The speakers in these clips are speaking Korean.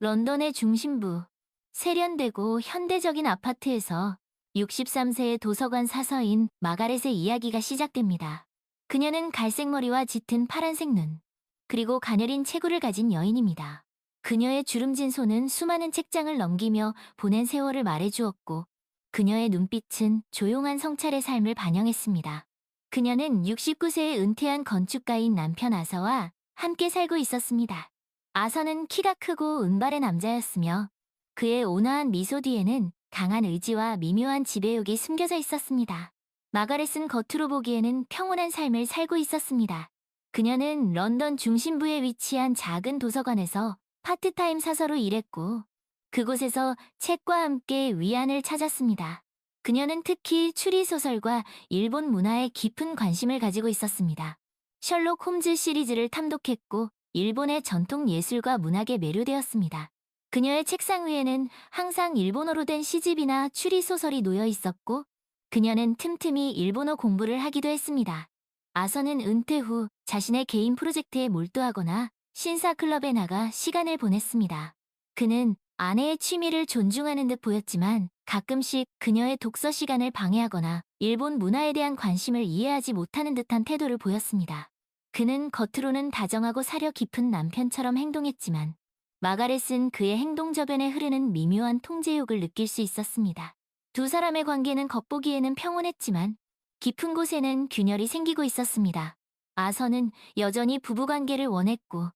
런던의 중심부, 세련되고 현대적인 아파트에서 63세의 도서관 사서인 마가렛의 이야기가 시작됩니다. 그녀는 갈색 머리와 짙은 파란색 눈, 그리고 가녀린 체구를 가진 여인입니다. 그녀의 주름진 손은 수많은 책장을 넘기며 보낸 세월을 말해주었고, 그녀의 눈빛은 조용한 성찰의 삶을 반영했습니다. 그녀는 69세에 은퇴한 건축가인 남편 아서와 함께 살고 있었습니다. 아서는 키가 크고 은발의 남자였으며 그의 온화한 미소 뒤에는 강한 의지와 미묘한 지배욕이 숨겨져 있었습니다. 마가렛은 겉으로 보기에는 평온한 삶을 살고 있었습니다. 그녀는 런던 중심부에 위치한 작은 도서관에서 파트타임 사서로 일했고 그곳에서 책과 함께 위안을 찾았습니다. 그녀는 특히 추리소설과 일본 문화에 깊은 관심을 가지고 있었습니다. 셜록 홈즈 시리즈를 탐독했고 일본의 전통 예술과 문학에 매료되었습니다. 그녀의 책상 위에는 항상 일본어로 된 시집이나 추리소설이 놓여 있었고 그녀는 틈틈이 일본어 공부를 하기도 했습니다. 아서는 은퇴 후 자신의 개인 프로젝트에 몰두하거나 신사 클럽에 나가 시간을 보냈습니다. 그는 아내의 취미를 존중하는 듯 보였지만 가끔씩 그녀의 독서 시간을 방해하거나 일본 문화에 대한 관심을 이해하지 못하는 듯한 태도를 보였습니다. 그는 겉으로는 다정하고 사려 깊은 남편처럼 행동했지만 마가렛은 그의 행동 저변에 흐르는 미묘한 통제욕을 느낄 수 있었습니다. 두 사람의 관계는 겉보기에는 평온했지만 깊은 곳에는 균열이 생기고 있었습니다. 아서는 여전히 부부관계를 원했고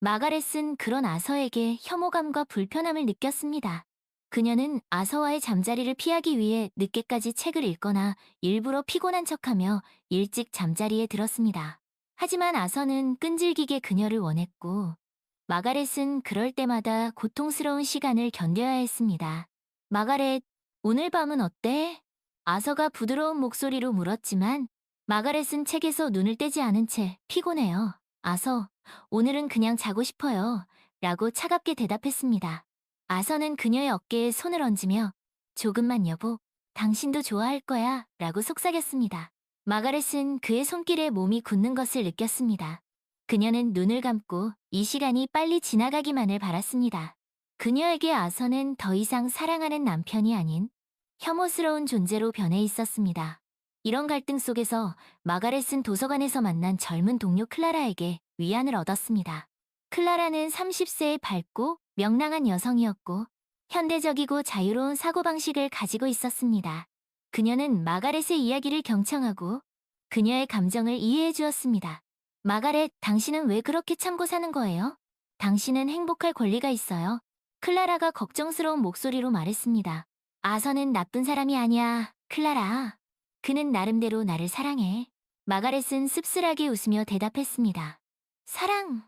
마가렛은 그런 아서에게 혐오감과 불편함을 느꼈습니다. 그녀는 아서와의 잠자리를 피하기 위해 늦게까지 책을 읽거나 일부러 피곤한 척하며 일찍 잠자리에 들었습니다. 하지만 아서는 끈질기게 그녀를 원했고 마가렛은 그럴 때마다 고통스러운 시간을 견뎌야 했습니다. 마가렛, 오늘 밤은 어때? 아서가 부드러운 목소리로 물었지만 마가렛은 책에서 눈을 떼지 않은 채 피곤해요. 아서, 오늘은 그냥 자고 싶어요. 라고 차갑게 대답했습니다. 아서는 그녀의 어깨에 손을 얹으며 조금만 여보, 당신도 좋아할 거야. 라고 속삭였습니다. 마가렛은 그의 손길에 몸이 굳는 것을 느꼈습니다. 그녀는 눈을 감고 이 시간이 빨리 지나가기만을 바랐습니다. 그녀에게 아서는 더 이상 사랑하는 남편이 아닌 혐오스러운 존재로 변해 있었습니다. 이런 갈등 속에서 마가렛은 도서관에서 만난 젊은 동료 클라라에게 위안을 얻었습니다. 클라라는 30세의 밝고 명랑한 여성이었고 현대적이고 자유로운 사고방식을 가지고 있었습니다. 그녀는 마가렛의 이야기를 경청하고 그녀의 감정을 이해해 주었습니다. 마가렛, 당신은 왜 그렇게 참고 사는 거예요? 당신은 행복할 권리가 있어요. 클라라가 걱정스러운 목소리로 말했습니다. 아서는 나쁜 사람이 아니야, 클라라. 그는 나름대로 나를 사랑해. 마가렛은 씁쓸하게 웃으며 대답했습니다. 사랑.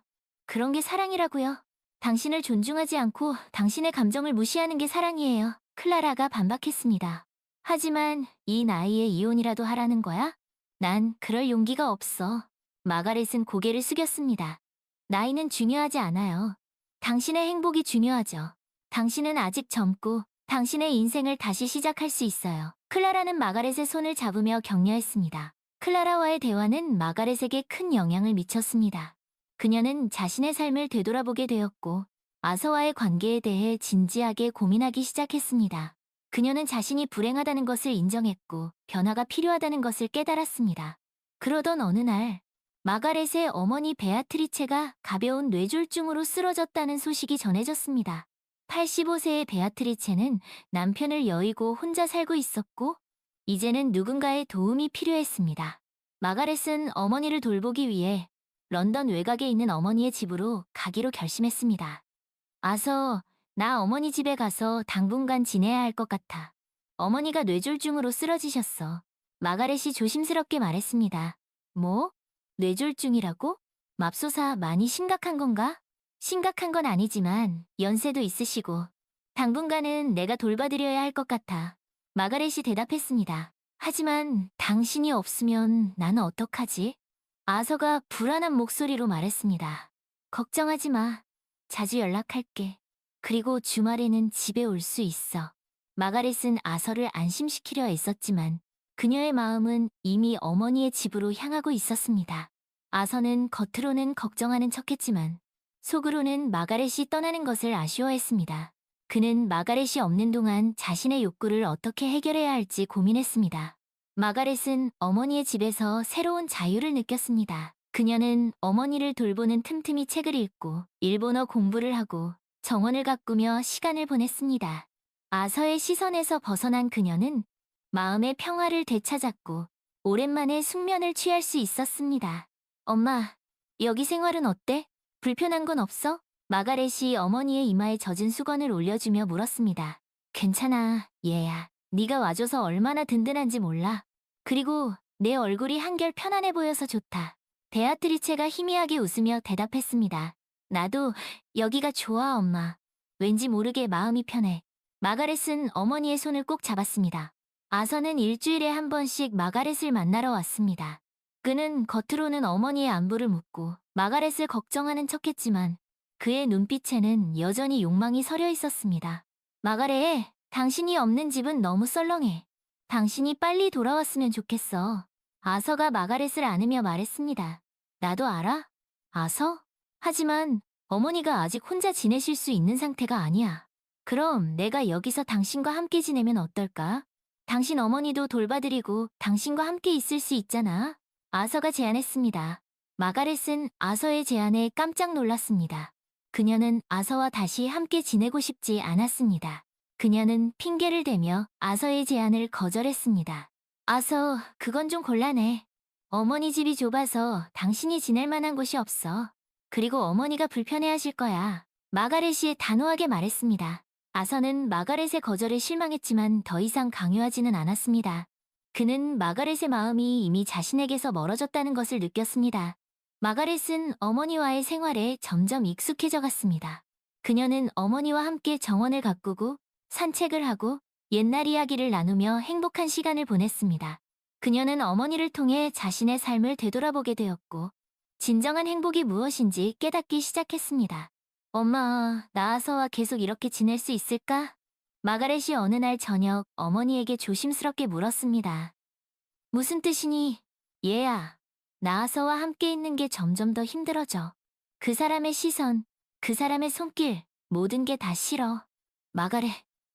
그런 게 사랑이라고요. 당신을 존중하지 않고 당신의 감정을 무시하는 게 사랑이에요. 클라라가 반박했습니다. 하지만 이 나이에 이혼이라도 하라는 거야? 난 그럴 용기가 없어. 마가렛은 고개를 숙였습니다. 나이는 중요하지 않아요. 당신의 행복이 중요하죠. 당신은 아직 젊고 당신의 인생을 다시 시작할 수 있어요. 클라라는 마가렛의 손을 잡으며 격려했습니다. 클라라와의 대화는 마가렛에게 큰 영향을 미쳤습니다. 그녀는 자신의 삶을 되돌아보게 되었고 아서와의 관계에 대해 진지하게 고민하기 시작했습니다. 그녀는 자신이 불행하다는 것을 인정했고 변화가 필요하다는 것을 깨달았습니다. 그러던 어느 날 마가렛의 어머니 베아트리체가 가벼운 뇌졸중으로 쓰러졌다는 소식이 전해졌습니다. 85세의 베아트리체는 남편을 여의고 혼자 살고 있었고 이제는 누군가의 도움이 필요했습니다. 마가렛은 어머니를 돌보기 위해 런던 외곽에 있는 어머니의 집으로 가기로 결심했습니다. 아서 나 어머니 집에 가서 당분간 지내야 할 것 같아. 어머니가 뇌졸중으로 쓰러지셨어. 마가렛이 조심스럽게 말했습니다. 뭐? 뇌졸중이라고? 맙소사 많이 심각한 건가? 심각한 건 아니지만 연세도 있으시고 당분간은 내가 돌봐드려야 할 것 같아. 마가렛이 대답했습니다. 하지만 당신이 없으면 나는 어떡하지? 아서가 불안한 목소리로 말했습니다. 걱정하지 마. 자주 연락할게. 그리고 주말에는 집에 올 수 있어. 마가렛은 아서를 안심시키려 애썼지만 그녀의 마음은 이미 어머니의 집으로 향하고 있었습니다. 아서는 겉으로는 걱정하는 척했지만 속으로는 마가렛이 떠나는 것을 아쉬워했습니다. 그는 마가렛이 없는 동안 자신의 욕구를 어떻게 해결해야 할지 고민했습니다. 마가렛은 어머니의 집에서 새로운 자유를 느꼈습니다. 그녀는 어머니를 돌보는 틈틈이 책을 읽고 일본어 공부를 하고 정원을 가꾸며 시간을 보냈습니다. 아서의 시선에서 벗어난 그녀는 마음의 평화를 되찾았고 오랜만에 숙면을 취할 수 있었습니다. 엄마, 여기 생활은 어때? 불편한 건 없어? 마가렛이 어머니의 이마에 젖은 수건을 올려주며 물었습니다. 괜찮아, 얘야. 네가 와줘서 얼마나 든든한지 몰라. 그리고 내 얼굴이 한결 편안해 보여서 좋다. 베아트리체가 희미하게 웃으며 대답했습니다. 나도 여기가 좋아, 엄마. 왠지 모르게 마음이 편해. 마가렛은 어머니의 손을 꼭 잡았습니다. 아서는 일주일에 한 번씩 마가렛을 만나러 왔습니다. 그는 겉으로는 어머니의 안부를 묻고 마가렛을 걱정하는 척했지만 그의 눈빛에는 여전히 욕망이 서려 있었습니다. 마가렛, 당신이 없는 집은 너무 썰렁해. 당신이 빨리 돌아왔으면 좋겠어. 아서가 마가렛을 안으며 말했습니다. 나도 알아? 아서? 하지만 어머니가 아직 혼자 지내실 수 있는 상태가 아니야. 그럼 내가 여기서 당신과 함께 지내면 어떨까? 당신 어머니도 돌봐드리고 당신과 함께 있을 수 있잖아. 아서가 제안했습니다. 마가렛은 아서의 제안에 깜짝 놀랐습니다. 그녀는 아서와 다시 함께 지내고 싶지 않았습니다. 그녀는 핑계를 대며 아서의 제안을 거절했습니다. 아서, 그건 좀 곤란해. 어머니 집이 좁아서 당신이 지낼 만한 곳이 없어. 그리고 어머니가 불편해하실 거야. 마가렛이 단호하게 말했습니다. 아서는 마가렛의 거절에 실망했지만 더 이상 강요하지는 않았습니다. 그는 마가렛의 마음이 이미 자신에게서 멀어졌다는 것을 느꼈습니다. 마가렛은 어머니와의 생활에 점점 익숙해져 갔습니다. 그녀는 어머니와 함께 정원을 가꾸고 산책을 하고 옛날 이야기를 나누며 행복한 시간을 보냈습니다. 그녀는 어머니를 통해 자신의 삶을 되돌아보게 되었고 진정한 행복이 무엇인지 깨닫기 시작했습니다. 엄마, 나아서와 계속 이렇게 지낼 수 있을까? 마가렛이 어느 날 저녁 어머니에게 조심스럽게 물었습니다. 무슨 뜻이니? 얘야, 나아서와 함께 있는 게 점점 더 힘들어져. 그 사람의 시선, 그 사람의 손길, 모든 게 다 싫어. 마가렛,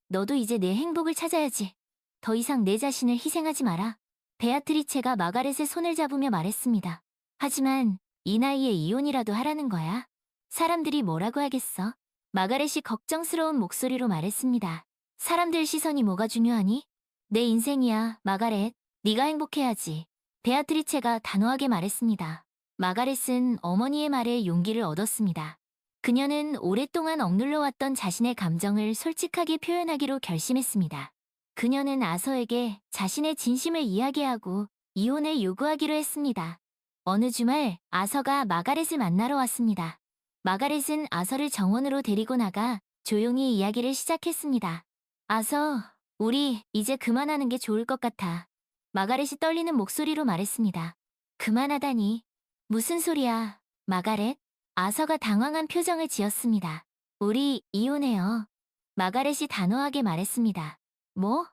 너도 이제 내 행복을 찾아야지. 더 이상 내 자신을 희생하지 마라. 베아트리체가 마가렛의 손을 잡으며 말했습니다. 하지만 이 나이에 이혼이라도 하라는 거야. 사람들이 뭐라고 하겠어? 마가렛이 걱정스러운 목소리로 말했습니다. 사람들 시선이 뭐가 중요하니? 내 인생이야, 마가렛. 네가 행복해야지. 베아트리체가 단호하게 말했습니다. 마가렛은 어머니의 말에 용기를 얻었습니다. 그녀는 오랫동안 억눌러왔던 자신의 감정을 솔직하게 표현하기로 결심했습니다. 그녀는 아서에게 자신의 진심을 이야기하고 이혼을 요구하기로 했습니다. 어느 주말 아서가 마가렛을 만나러 왔습니다. 마가렛은 아서를 정원으로 데리고 나가 조용히 이야기를 시작했습니다. 아서, 우리 이제 그만하는 게 좋을 것 같아. 마가렛이 떨리는 목소리로 말했습니다. 그만하다니. 무슨 소리야, 마가렛? 아서가 당황한 표정을 지었습니다. 우리 이혼해요. 마가렛이 단호하게 말했습니다. 뭐?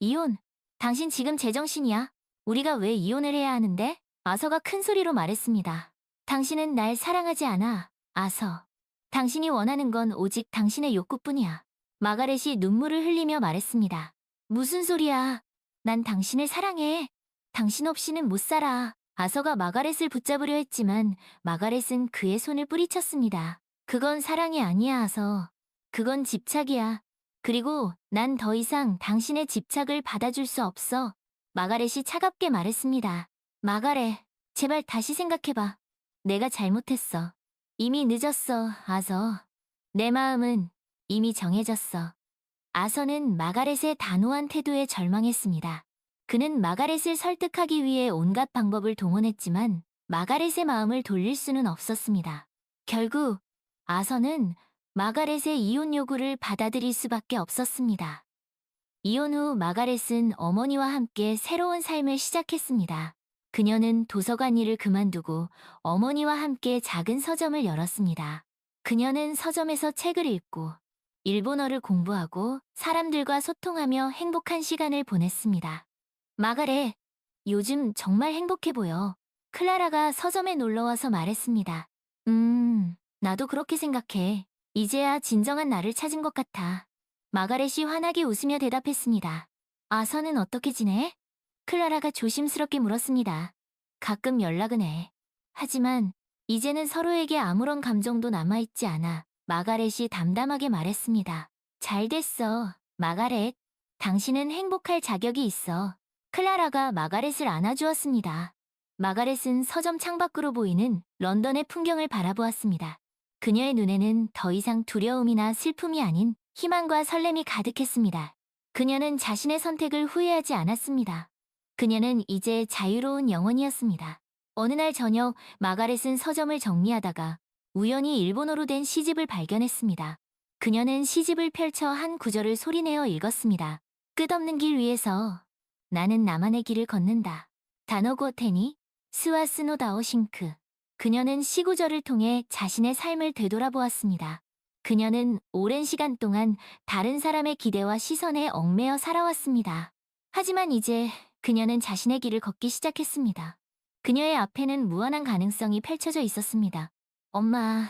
이혼? 당신 지금 제정신이야? 우리가 왜 이혼을 해야 하는데? 아서가 큰 소리로 말했습니다. 당신은 날 사랑하지 않아, 아서. 당신이 원하는 건 오직 당신의 욕구뿐이야. 마가렛이 눈물을 흘리며 말했습니다. 무슨 소리야? 난 당신을 사랑해. 당신 없이는 못 살아. 아서가 마가렛을 붙잡으려 했지만 마가렛은 그의 손을 뿌리쳤습니다. 그건 사랑이 아니야, 아서. 그건 집착이야. 그리고 난 더 이상 당신의 집착을 받아줄 수 없어. 마가렛이 차갑게 말했습니다. 마가렛, 제발 다시 생각해봐. 내가 잘못했어. 이미 늦었어, 아서. 내 마음은 이미 정해졌어. 아서는 마가렛의 단호한 태도에 절망했습니다. 그는 마가렛을 설득하기 위해 온갖 방법을 동원했지만 마가렛의 마음을 돌릴 수는 없었습니다. 결국 아서는 마가렛의 이혼 요구를 받아들일 수밖에 없었습니다. 이혼 후 마가렛은 어머니와 함께 새로운 삶을 시작했습니다. 그녀는 도서관 일을 그만두고 어머니와 함께 작은 서점을 열었습니다. 그녀는 서점에서 책을 읽고 일본어를 공부하고 사람들과 소통하며 행복한 시간을 보냈습니다. 마가렛, 요즘 정말 행복해 보여. 클라라가 서점에 놀러와서 말했습니다. 음, 나도 그렇게 생각해. 이제야 진정한 나를 찾은 것 같아. 마가렛이 환하게 웃으며 대답했습니다. 아서는 어떻게 지내? 클라라가 조심스럽게 물었습니다. 가끔 연락은 해. 하지만 이제는 서로에게 아무런 감정도 남아있지 않아 마가렛이 담담하게 말했습니다. 잘 됐어, 마가렛. 당신은 행복할 자격이 있어. 클라라가 마가렛을 안아주었습니다. 마가렛은 서점 창밖으로 보이는 런던의 풍경을 바라보았습니다. 그녀의 눈에는 더 이상 두려움이나 슬픔이 아닌 희망과 설렘이 가득했습니다. 그녀는 자신의 선택을 후회하지 않았습니다. 그녀는 이제 자유로운 영혼이었습니다. 어느 날 저녁 마가렛은 서점을 정리하다가 우연히 일본어로 된 시집을 발견했습니다. 그녀는 시집을 펼쳐 한 구절을 소리내어 읽었습니다. 끝없는 길 위에서 나는 나만의 길을 걷는다. 다노고 테니 스와스노다오 싱크. 그녀는 시구절을 통해 자신의 삶을 되돌아보았습니다. 그녀는 오랜 시간 동안 다른 사람의 기대와 시선에 얽매여 살아왔습니다. 하지만 이제 그녀는 자신의 길을 걷기 시작했습니다. 그녀의 앞에는 무한한 가능성이 펼쳐져 있었습니다. 엄마,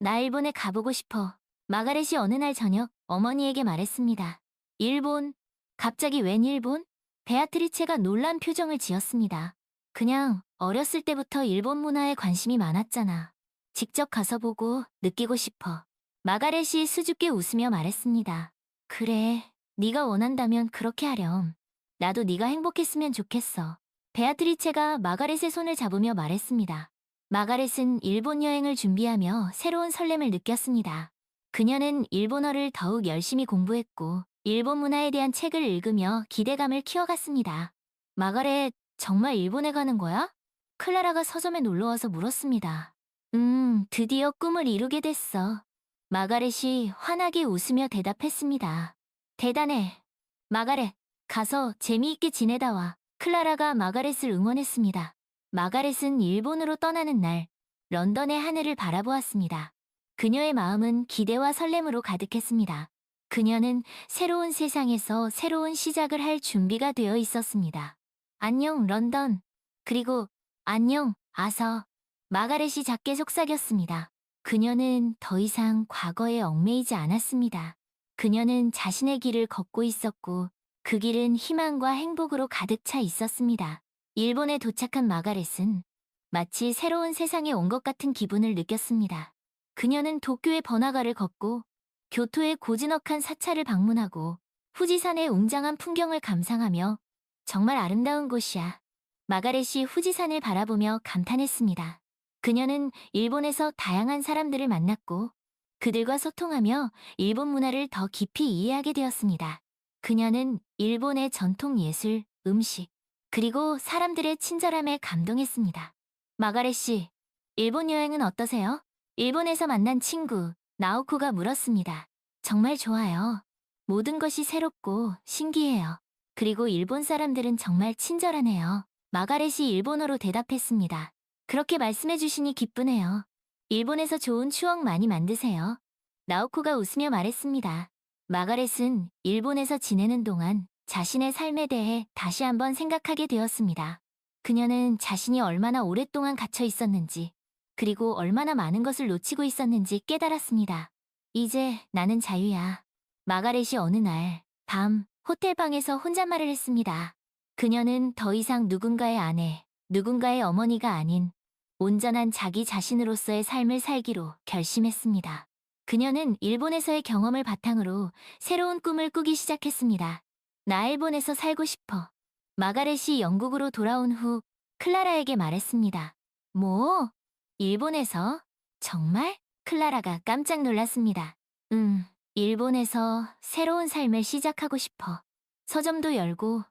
나 일본에 가보고 싶어. 마가렛이 어느 날 저녁 어머니에게 말했습니다. 일본? 갑자기 웬 일본? 베아트리체가 놀란 표정을 지었습니다. 그냥 어렸을 때부터 일본 문화에 관심이 많았잖아. 직접 가서 보고 느끼고 싶어. 마가렛이 수줍게 웃으며 말했습니다. 그래, 네가 원한다면 그렇게 하렴. 나도 네가 행복했으면 좋겠어. 베아트리체가 마가렛의 손을 잡으며 말했습니다. 마가렛은 일본 여행을 준비하며 새로운 설렘을 느꼈습니다. 그녀는 일본어를 더욱 열심히 공부했고 일본 문화에 대한 책을 읽으며 기대감을 키워갔습니다. 마가렛, 정말 일본에 가는 거야? 클라라가 서점에 놀러와서 물었습니다. 음, 드디어 꿈을 이루게 됐어. 마가렛이 환하게 웃으며 대답했습니다. 대단해. 마가렛, 가서 재미있게 지내다 와. 클라라가 마가렛을 응원했습니다. 마가렛은 일본으로 떠나는 날, 런던의 하늘을 바라보았습니다. 그녀의 마음은 기대와 설렘으로 가득했습니다. 그녀는 새로운 세상에서 새로운 시작을 할 준비가 되어 있었습니다. 안녕, 런던. 그리고 안녕, 아서. 마가렛이 작게 속삭였습니다. 그녀는 더 이상 과거에 얽매이지 않았습니다. 그녀는 자신의 길을 걷고 있었고 그 길은 희망과 행복으로 가득 차 있었습니다. 일본에 도착한 마가렛은 마치 새로운 세상에 온 것 같은 기분을 느꼈습니다. 그녀는 도쿄의 번화가를 걷고 교토의 고즈넉한 사찰을 방문하고 후지산의 웅장한 풍경을 감상하며 정말 아름다운 곳이야. 마가렛이 후지산을 바라보며 감탄했습니다. 그녀는 일본에서 다양한 사람들을 만났고 그들과 소통하며 일본 문화를 더 깊이 이해하게 되었습니다. 그녀는 일본의 전통 예술, 음식, 그리고 사람들의 친절함에 감동했습니다. 마가렛 씨, 일본 여행은 어떠세요? 일본에서 만난 친구, 나오코가 물었습니다. 정말 좋아요. 모든 것이 새롭고 신기해요. 그리고 일본 사람들은 정말 친절하네요. 마가렛이 일본어로 대답했습니다. 그렇게 말씀해 주시니 기쁘네요. 일본에서 좋은 추억 많이 만드세요. 나오코가 웃으며 말했습니다. 마가렛은 일본에서 지내는 동안 자신의 삶에 대해 다시 한번 생각하게 되었습니다. 그녀는 자신이 얼마나 오랫동안 갇혀 있었는지, 그리고 얼마나 많은 것을 놓치고 있었는지 깨달았습니다. 이제 나는 자유야. 마가렛이 어느 날, 밤, 호텔 방에서 혼잣말을 했습니다. 그녀는 더 이상 누군가의 아내, 누군가의 어머니가 아닌 온전한 자기 자신으로서의 삶을 살기로 결심했습니다. 그녀는 일본에서의 경험을 바탕으로 새로운 꿈을 꾸기 시작했습니다. 나 일본에서 살고 싶어. 마가렛이 영국으로 돌아온 후 클라라에게 말했습니다. 뭐? 일본에서? 정말? 클라라가 깜짝 놀랐습니다. 음, 일본에서 새로운 삶을 시작하고 싶어. 서점도 열고,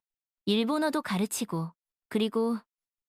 일본어도 가르치고, 그리고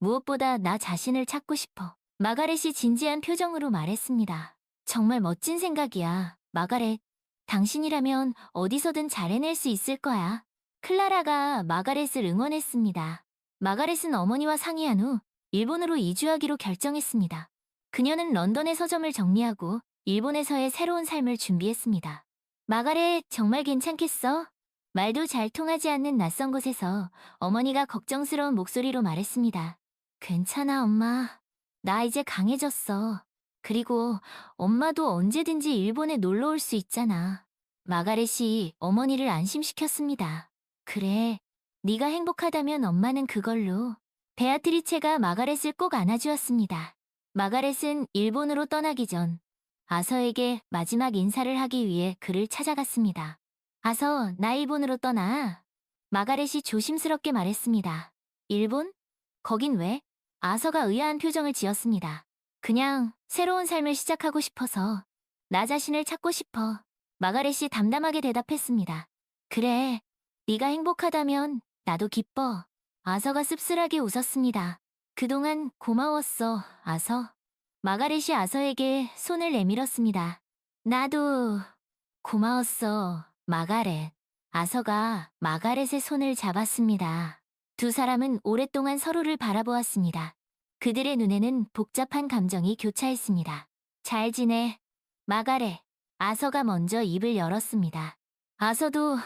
무엇보다 나 자신을 찾고 싶어. 마가렛이 진지한 표정으로 말했습니다. 정말 멋진 생각이야, 마가렛. 당신이라면 어디서든 잘 해낼 수 있을 거야. 클라라가 마가렛을 응원했습니다. 마가렛은 어머니와 상의한 후 일본으로 이주하기로 결정했습니다. 그녀는 런던의 서점을 정리하고 일본에서의 새로운 삶을 준비했습니다. 마가렛, 정말 괜찮겠어? 말도 잘 통하지 않는 낯선 곳에서 어머니가 걱정스러운 목소리로 말했습니다. 괜찮아, 엄마. 나 이제 강해졌어. 그리고 엄마도 언제든지 일본에 놀러 올 수 있잖아. 마가렛이 어머니를 안심시켰습니다. 그래, 네가 행복하다면 엄마는 그걸로. 베아트리체가 마가렛을 꼭 안아주었습니다. 마가렛은 일본으로 떠나기 전 아서에게 마지막 인사를 하기 위해 그를 찾아갔습니다. 아서, 나 일본으로 떠나. 마가렛이 조심스럽게 말했습니다. 일본? 거긴 왜? 아서가 의아한 표정을 지었습니다. 그냥 새로운 삶을 시작하고 싶어서 나 자신을 찾고 싶어. 마가렛이 담담하게 대답했습니다. 그래, 네가 행복하다면 나도 기뻐. 아서가 씁쓸하게 웃었습니다. 그동안 고마웠어, 아서. 마가렛이 아서에게 손을 내밀었습니다. 나도 고마웠어, 마가렛. 아서가 마가렛의 손을 잡았습니다. 두 사람은 오랫동안 서로를 바라보았습니다. 그들의 눈에는 복잡한 감정이 교차했습니다. 잘 지내, 마가렛. 아서가 먼저 입을 열었습니다. 아서도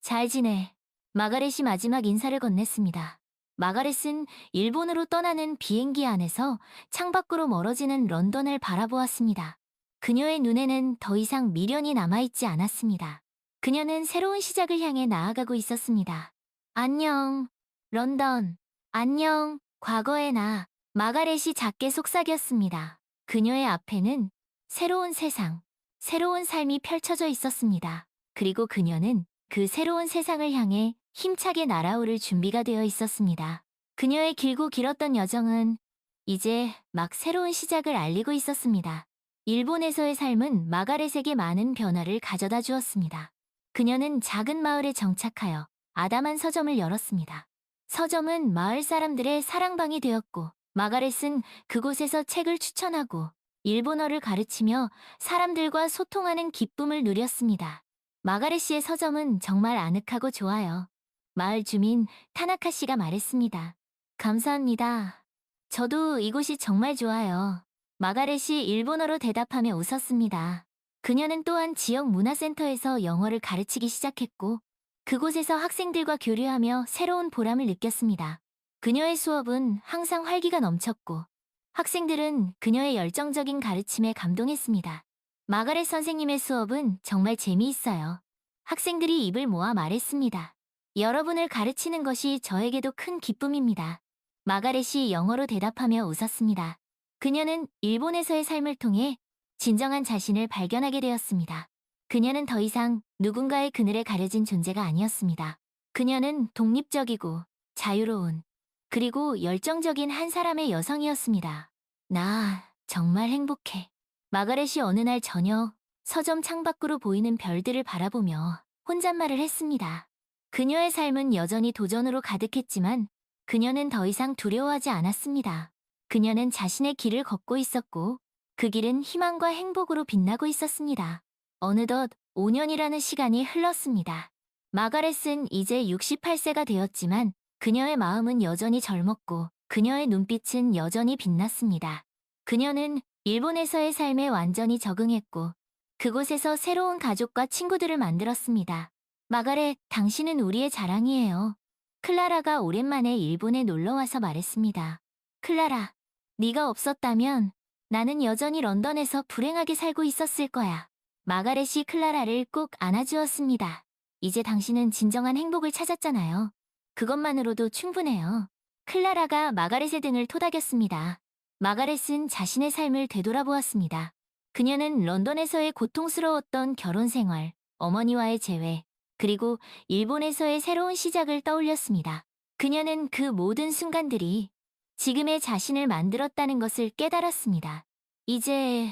잘 지내. 마가렛이 마지막 인사를 건넸습니다. 마가렛은 일본으로 떠나는 비행기 안에서 창밖으로 멀어지는 런던을 바라보았습니다. 그녀의 눈에는 더 이상 미련이 남아있지 않았습니다. 그녀는 새로운 시작을 향해 나아가고 있었습니다. 안녕, 런던. 안녕, 과거의 나. 마가렛이 작게 속삭였습니다. 그녀의 앞에는 새로운 세상, 새로운 삶이 펼쳐져 있었습니다. 그리고 그녀는 그 새로운 세상을 향해 힘차게 날아오를 준비가 되어 있었습니다. 그녀의 길고 길었던 여정은 이제 막 새로운 시작을 알리고 있었습니다. 일본에서의 삶은 마가렛에게 많은 변화를 가져다 주었습니다. 그녀는 작은 마을에 정착하여 아담한 서점을 열었습니다. 서점은 마을 사람들의 사랑방이 되었고, 마가렛은 그곳에서 책을 추천하고 일본어를 가르치며 사람들과 소통하는 기쁨을 누렸습니다. 마가렛 씨의 서점은 정말 아늑하고 좋아요. 마을 주민 타나카 씨가 말했습니다. 감사합니다. 저도 이곳이 정말 좋아요. 마가렛이 일본어로 대답하며 웃었습니다. 그녀는 또한 지역 문화센터에서 영어를 가르치기 시작했고, 그곳에서 학생들과 교류하며 새로운 보람을 느꼈습니다. 그녀의 수업은 항상 활기가 넘쳤고, 학생들은 그녀의 열정적인 가르침에 감동했습니다. 마가렛 선생님의 수업은 정말 재미있어요. 학생들이 입을 모아 말했습니다. 여러분을 가르치는 것이 저에게도 큰 기쁨입니다. 마가렛이 영어로 대답하며 웃었습니다. 그녀는 일본에서의 삶을 통해 진정한 자신을 발견하게 되었습니다. 그녀는 더 이상 누군가의 그늘에 가려진 존재가 아니었습니다. 그녀는 독립적이고 자유로운 그리고 열정적인 한 사람의 여성이었습니다. 나 정말 행복해. 마가렛이 어느 날 저녁 서점 창밖으로 보이는 별들을 바라보며 혼잣말을 했습니다. 그녀의 삶은 여전히 도전으로 가득했지만 그녀는 더 이상 두려워하지 않았습니다. 그녀는 자신의 길을 걷고 있었고 그 길은 희망과 행복으로 빛나고 있었습니다. 어느덧 5년이라는 시간이 흘렀습니다. 마가렛은 이제 68세가 되었지만 그녀의 마음은 여전히 젊었고 그녀의 눈빛은 여전히 빛났습니다. 그녀는 일본에서의 삶에 완전히 적응했고 그곳에서 새로운 가족과 친구들을 만들었습니다. 마가렛, 당신은 우리의 자랑이에요. 클라라가 오랜만에 일본에 놀러와서 말했습니다. 클라라, 네가 없었다면 나는 여전히 런던에서 불행하게 살고 있었을 거야. 마가렛이 클라라를 꼭 안아주었습니다. 이제 당신은 진정한 행복을 찾았잖아요. 그것만으로도 충분해요. 클라라가 마가렛의 등을 토닥였습니다. 마가렛은 자신의 삶을 되돌아보았습니다. 그녀는 런던에서의 고통스러웠던 결혼 생활, 어머니와의 재회, 그리고 일본에서의 새로운 시작을 떠올렸습니다. 그녀는 그 모든 순간들이 지금의 자신을 만들었다는 것을 깨달았습니다. 이제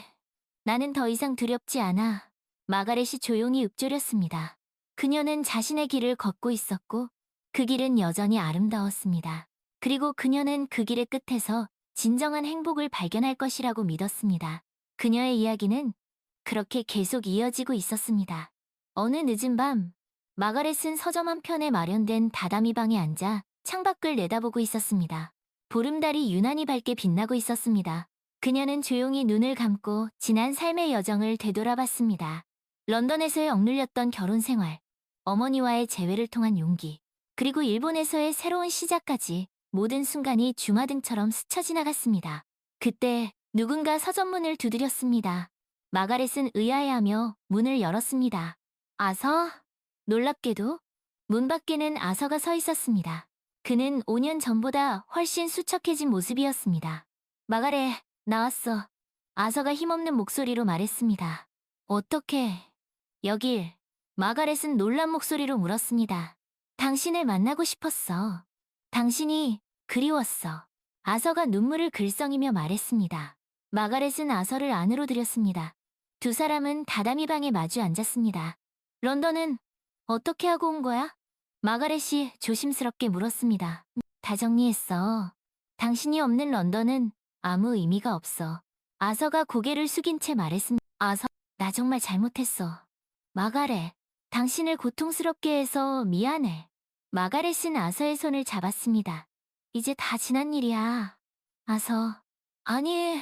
나는 더 이상 두렵지 않아. 마가렛이 조용히 읊조렸습니다. 그녀는 자신의 길을 걷고 있었고 그 길은 여전히 아름다웠습니다. 그리고 그녀는 그 길의 끝에서 진정한 행복을 발견할 것이라고 믿었습니다. 그녀의 이야기는 그렇게 계속 이어지고 있었습니다. 어느 늦은 밤, 마가렛은 서점 한편에 마련된 다다미 방에 앉아 창밖을 내다보고 있었습니다. 보름달이 유난히 밝게 빛나고 있었습니다. 그녀는 조용히 눈을 감고 지난 삶의 여정을 되돌아봤습니다. 런던에서의 억눌렸던 결혼 생활, 어머니와의 재회를 통한 용기, 그리고 일본에서의 새로운 시작까지 모든 순간이 주마등처럼 스쳐 지나갔습니다. 그때 누군가 서점문을 두드렸습니다. 마가렛은 의아해하며 문을 열었습니다. 아서? 놀랍게도 문 밖에는 아서가 서 있었습니다. 그는 5년 전보다 훨씬 수척해진 모습이었습니다. 마가렛, 나왔어. 아서가 힘없는 목소리로 말했습니다. 어떻게, 여길. 마가렛은 놀란 목소리로 물었습니다. 당신을 만나고 싶었어. 당신이 그리웠어. 아서가 눈물을 글썽이며 말했습니다. 마가렛은 아서를 안으로 들였습니다. 두 사람은 다다미 방에 마주 앉았습니다. 런던은 어떻게 하고 온 거야? 마가렛이 조심스럽게 물었습니다. 다 정리했어. 당신이 없는 런던은 아무 의미가 없어. 아서가 고개를 숙인 채 말했습니다. 아서, 나 정말 잘못했어. 마가렛, 당신을 고통스럽게 해서 미안해. 마가렛은 아서의 손을 잡았습니다. 이제 다 지난 일이야. 아서, 아니,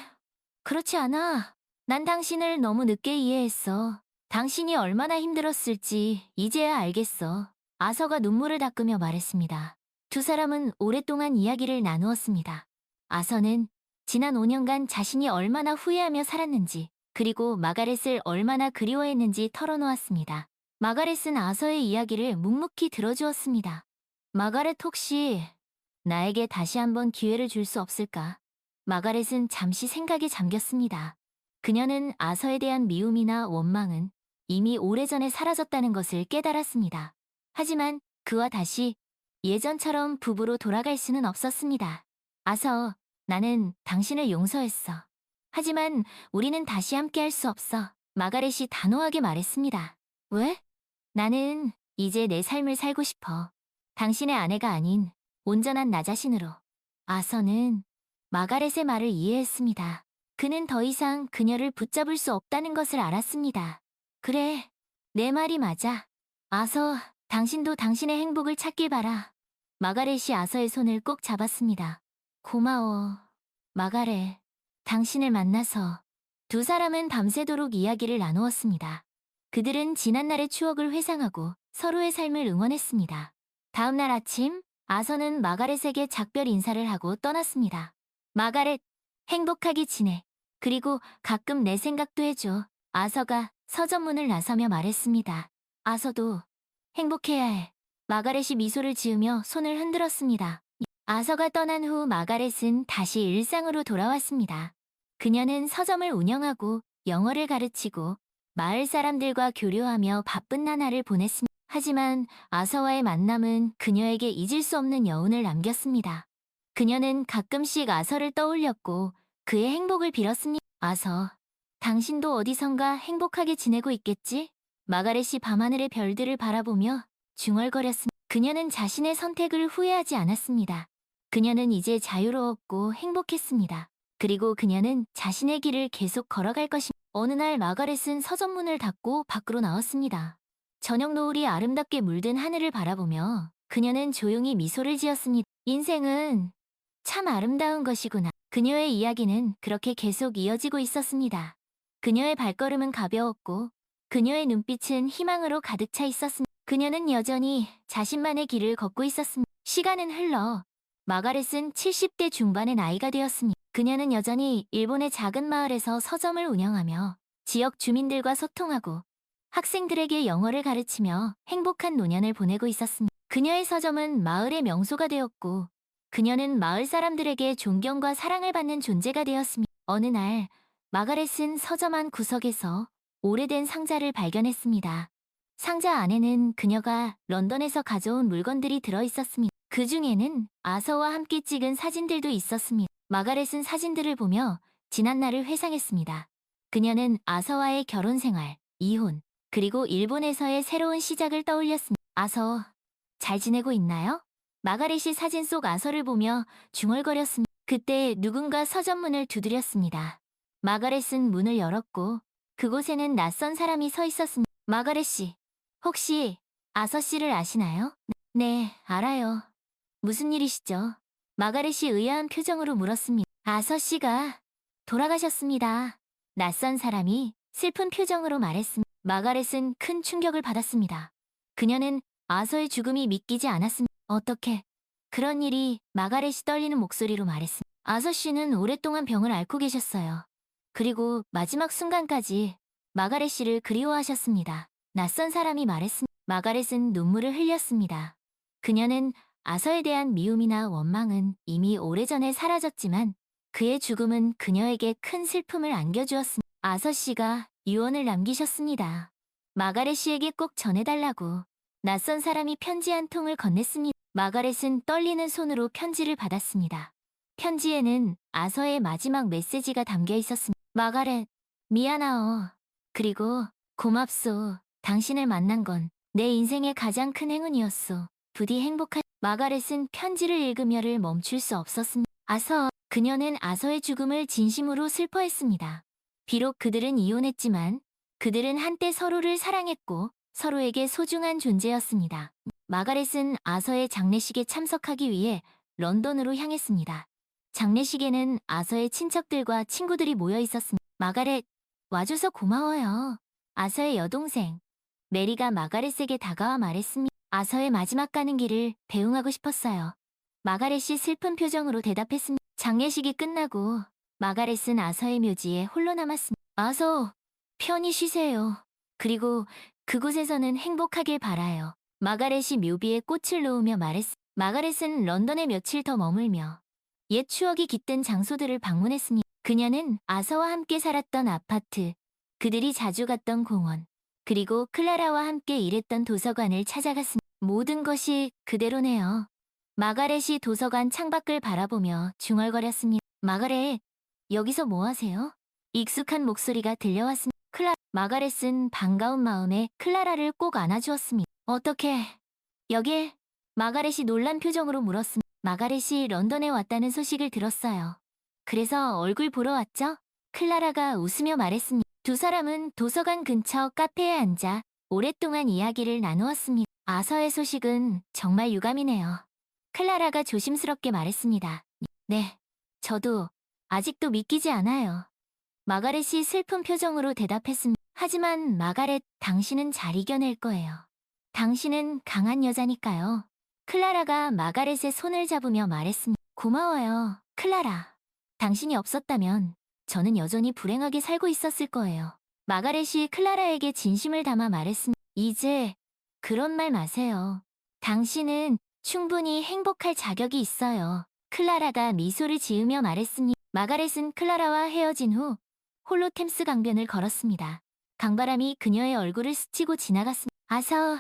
그렇지 않아. 난 당신을 너무 늦게 이해했어. 당신이 얼마나 힘들었을지 이제야 알겠어. 아서가 눈물을 닦으며 말했습니다. 두 사람은 오랫동안 이야기를 나누었습니다. 아서는 지난 5년간 자신이 얼마나 후회하며 살았는지, 그리고 마가렛을 얼마나 그리워했는지 털어놓았습니다. 마가렛은 아서의 이야기를 묵묵히 들어주었습니다. 마가렛 혹시 나에게 다시 한번 기회를 줄 수 없을까? 마가렛은 잠시 생각에 잠겼습니다. 그녀는 아서에 대한 미움이나 원망은 이미 오래전에 사라졌다는 것을 깨달았습니다. 하지만 그와 다시 예전처럼 부부로 돌아갈 수는 없었습니다. 아서, 나는 당신을 용서했어. 하지만 우리는 다시 함께 할 수 없어. 마가렛이 단호하게 말했습니다. 왜? 나는 이제 내 삶을 살고 싶어. 당신의 아내가 아닌 온전한 나 자신으로. 아서는 마가렛의 말을 이해했습니다. 그는 더 이상 그녀를 붙잡을 수 없다는 것을 알았습니다. 그래, 내 말이 맞아. 아서, 당신도 당신의 행복을 찾길 바라. 마가렛이 아서의 손을 꼭 잡았습니다. 고마워, 마가렛. 당신을 만나서 두 사람은 밤새도록 이야기를 나누었습니다. 그들은 지난날의 추억을 회상하고 서로의 삶을 응원했습니다. 다음 날 아침, 아서는 마가렛에게 작별 인사를 하고 떠났습니다. 마가렛, 행복하게 지내. 그리고 가끔 내 생각도 해줘. 아서가 서점문을 나서며 말했습니다. 아서도 행복해야 해. 마가렛이 미소를 지으며 손을 흔들었습니다. 아서가 떠난 후 마가렛은 다시 일상으로 돌아왔습니다. 그녀는 서점을 운영하고 영어를 가르치고 마을 사람들과 교류하며 바쁜 나날을 보냈습니다. 하지만 아서와의 만남은 그녀에게 잊을 수 없는 여운을 남겼습니다. 그녀는 가끔씩 아서를 떠올렸고 그의 행복을 빌었습니다. 아서, 당신도 어디선가 행복하게 지내고 있겠지? 마가렛이 밤하늘의 별들을 바라보며 중얼거렸습니다. 그녀는 자신의 선택을 후회하지 않았습니다. 그녀는 이제 자유로웠고 행복했습니다. 그리고 그녀는 자신의 길을 계속 걸어갈 것입니다. 어느 날 마가렛은 서점문을 닫고 밖으로 나왔습니다. 저녁 노을이 아름답게 물든 하늘을 바라보며 그녀는 조용히 미소를 지었습니다. 인생은 참 아름다운 것이구나. 그녀의 이야기는 그렇게 계속 이어지고 있었습니다. 그녀의 발걸음은 가벼웠고 그녀의 눈빛은 희망으로 가득 차 있었습니다. 그녀는 여전히 자신만의 길을 걷고 있었습니다. 시간은 흘러 마가렛은 70대 중반의 나이가 되었습니다. 그녀는 여전히 일본의 작은 마을에서 서점을 운영하며 지역 주민들과 소통하고 학생들에게 영어를 가르치며 행복한 노년을 보내고 있었습니다. 그녀의 서점은 마을의 명소가 되었고 그녀는 마을 사람들에게 존경과 사랑을 받는 존재가 되었습니다. 어느 날 마가렛은 서점 한 구석에서 오래된 상자를 발견했습니다. 상자 안에는 그녀가 런던에서 가져온 물건들이 들어 있었습니다. 그 중에는 아서와 함께 찍은 사진들도 있었습니다. 마가렛은 사진들을 보며 지난 날을 회상했습니다. 그녀는 아서와의 결혼 생활, 이혼, 그리고 일본에서의 새로운 시작을 떠올렸습니다. 아서, 잘 지내고 있나요? 마가렛이 사진 속 아서를 보며 중얼거렸습니다. 그때 누군가 서점문을 두드렸습니다. 마가렛은 문을 열었고 그곳에는 낯선 사람이 서 있었습니다. 마가렛 씨, 혹시 아서 씨를 아시나요? 네, 알아요. 무슨 일이시죠? 마가렛이 의아한 표정으로 물었습니다. 아서 씨가 돌아가셨습니다. 낯선 사람이 슬픈 표정으로 말했습니다. 마가렛은 큰 충격을 받았습니다. 그녀는 아서의 죽음이 믿기지 않았습니다. 어떻게 그런 일이 마가렛이 떨리는 목소리로 말했습니다. 아서 씨는 오랫동안 병을 앓고 계셨어요. 그리고 마지막 순간까지 마가렛 씨를 그리워하셨습니다. 낯선 사람이 말했습니다. 마가렛은 눈물을 흘렸습니다. 그녀는 아서에 대한 미움이나 원망은 이미 오래전에 사라졌지만 그의 죽음은 그녀에게 큰 슬픔을 안겨주었습니다. 아서 씨가 유언을 남기셨습니다. 마가렛 씨에게 꼭 전해달라고 낯선 사람이 편지 한 통을 건넸습니다. 마가렛은 떨리는 손으로 편지를 받았습니다. 편지에는 아서의 마지막 메시지가 담겨 있었습니다. 마가렛, 미안하오. 그리고 고맙소. 당신을 만난 건 내 인생의 가장 큰 행운이었소. 부디 행복한 마가렛은 편지를 읽으며를 멈출 수 없었습니다. 아서, 그녀는 아서의 죽음을 진심으로 슬퍼했습니다. 비록 그들은 이혼했지만 그들은 한때 서로를 사랑했고 서로에게 소중한 존재였습니다. 마가렛은 아서의 장례식에 참석하기 위해 런던으로 향했습니다. 장례식에는 아서의 친척들과 친구들이 모여 있었습니다. 마가렛, 와줘서 고마워요. 아서의 여동생, 메리가 마가렛에게 다가와 말했습니다. 아서의 마지막 가는 길을 배웅하고 싶었어요. 마가렛이 슬픈 표정으로 대답했습니다. 장례식이 끝나고 마가렛은 아서의 묘지에 홀로 남았습니다. 아서, 편히 쉬세요. 그리고 그곳에서는 행복하길 바라요. 마가렛이 묘비에 꽃을 놓으며 말했습니다. 마가렛은 런던에 며칠 더 머물며 옛 추억이 깃든 장소들을 방문했습니다. 그녀는 아서와 함께 살았던 아파트, 그들이 자주 갔던 공원, 그리고 클라라와 함께 일했던 도서관을 찾아갔습니다. 모든 것이 그대로네요. 마가렛이 도서관 창밖을 바라보며 중얼거렸습니다. 마가렛, 여기서 뭐 하세요? 익숙한 목소리가 들려왔습니다. 클라, 마가렛은 반가운 마음에 클라라를 꼭 안아주었습니다. 어떻게, 여길? 마가렛이 놀란 표정으로 물었습니다. 마가렛이 런던에 왔다는 소식을 들었어요. 그래서 얼굴 보러 왔죠? 클라라가 웃으며 말했습니다. 두 사람은 도서관 근처 카페에 앉아 오랫동안 이야기를 나누었습니다. 아서의 소식은 정말 유감이네요. 클라라가 조심스럽게 말했습니다. 네, 저도 아직도 믿기지 않아요. 마가렛이 슬픈 표정으로 대답했습니다. 하지만 마가렛, 당신은 잘 이겨낼 거예요. 당신은 강한 여자니까요. 클라라가 마가렛의 손을 잡으며 말했습니다. 고마워요, 클라라. 당신이 없었다면 저는 여전히 불행하게 살고 있었을 거예요. 마가렛이 클라라에게 진심을 담아 말했습니다. 이제 그런 말 마세요. 당신은 충분히 행복할 자격이 있어요. 클라라가 미소를 지으며 말했습니다. 마가렛은 클라라와 헤어진 후 홀로 템스 강변을 걸었습니다. 강바람이 그녀의 얼굴을 스치고 지나갔습니다. 아서,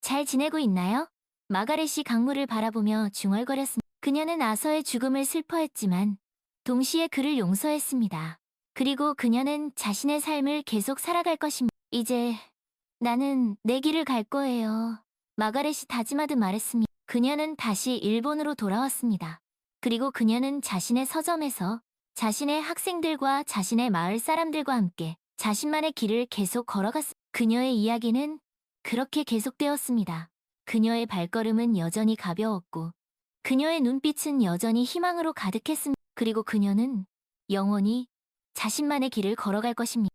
잘 지내고 있나요? 마가렛이 강물을 바라보며 중얼거렸습니다. 그녀는 아서의 죽음을 슬퍼했지만 동시에 그를 용서했습니다. 그리고 그녀는 자신의 삶을 계속 살아갈 것입니다. 이제 나는 내 길을 갈 거예요. 마가렛이 다짐하듯 말했습니다. 그녀는 다시 일본으로 돌아왔습니다. 그리고 그녀는 자신의 서점에서 자신의 학생들과 자신의 마을 사람들과 함께 자신만의 길을 계속 걸어갔습니다. 그녀의 이야기는 그렇게 계속되었습니다. 그녀의 발걸음은 여전히 가벼웠고 그녀의 눈빛은 여전히 희망으로 가득했습니다. 그리고 그녀는 영원히 자신만의 길을 걸어갈 것입니다.